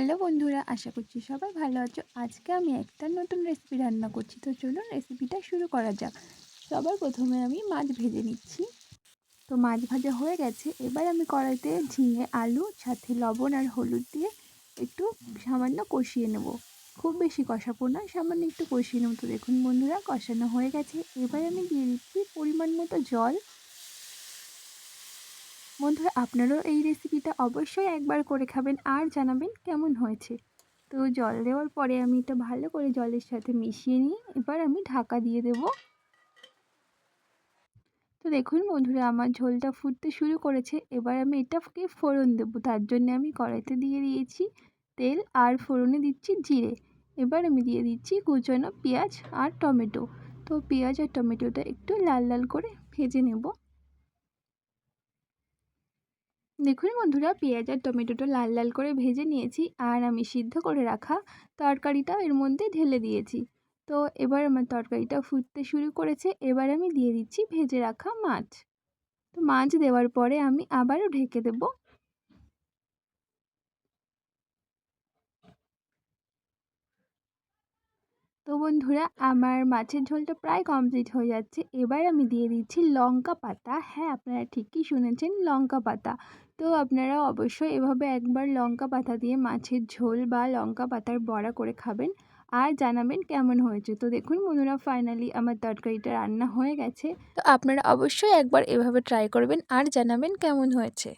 Hello বন্ধুরা, আশা করছি সবাই ভালো আছো। আজকে আমি একটা নতুন রেসিপি রান্না করছি। তো চলুন রেসিপিটা শুরু করা যাক। সবার প্রথমে আমি মাছ ভেজে নিচ্ছি। তো মাছ ভাজা হয়ে গেছে। এবার আমি কড়াইতে ঝিঙে, আলু, সাথে লবণ আর হলুদ দিয়ে একটু সামান্য কষিয়ে নেব। খুব বেশি কষাবো না, সামান্য একটু কষিয়ে নেব। তো দেখুন বন্ধুরা, কষানো হয়ে গেছে। এবার আমি দিয়ে দিচ্ছি পরিমাণ মতো জল। বন্ধুরা, আপনারাও এই রেসিপিটা অবশ্যই একবার করে খাবেন আর জানাবেন কেমন হয়েছে। তো জল দেওয়ার পরে আমি এটা ভালো করে জলের সাথে মিশিয়ে নিই এবার আমি ঢাকা দিয়ে দেব। তো দেখুন বন্ধুরা, আমার ঝোলটা ফুটতে শুরু করেছে। এবার আমি এটাকে ফোড়ন দেবো। তার জন্য আমি কড়াইতে দিয়ে দিয়েছি তেল আর ফোড়নে দিচ্ছি জিরে। এবার আমি দিয়ে দিচ্ছি কুচনো পেঁয়াজ আর টমেটো। তো পেঁয়াজ আর টমেটোটা একটু লাল লাল করে ভেজে নেব। দেখুন বন্ধুরা, পেঁয়াজ আর টমেটোটা লাল লাল করে ভেজে নিয়েছি আর আমি সিদ্ধ করে রাখা তরকারিটা এর মধ্যে ঢেলে দিয়েছি। তো এবার আমার তরকারিটা ফুটতে শুরু করেছে, এবার আমি দিয়ে দিচ্ছি ভেজে রাখা মাছ। তো মাছ দেওয়ার পরে আমি আবারও ঢেকে দেব। বন্ধুরা, আমার মাছের ঝোলটা প্রায় কমপ্লিট হয়ে যাচ্ছে। এবার আমি দিয়ে দিচ্ছি লঙ্কা পাতা। হ্যাঁ আপনারা ঠিকই শুনেছেন লঙ্কা পাতা। তো আপনারা অবশ্যই এভাবে একবার লঙ্কা পাতা দিয়ে মাছের ঝোল বা লঙ্কা পাতার বড়া করে খাবেন আর জানাবেন কেমন হয়েছে। তো দেখুন বন্ধুরা ফাইনালি আমার তরকারিটা রান্না হয়ে গেছে। তো আপনারা অবশ্যই একবার এভাবে ট্রাই করবেন আর জানাবেন কেমন হয়েছে।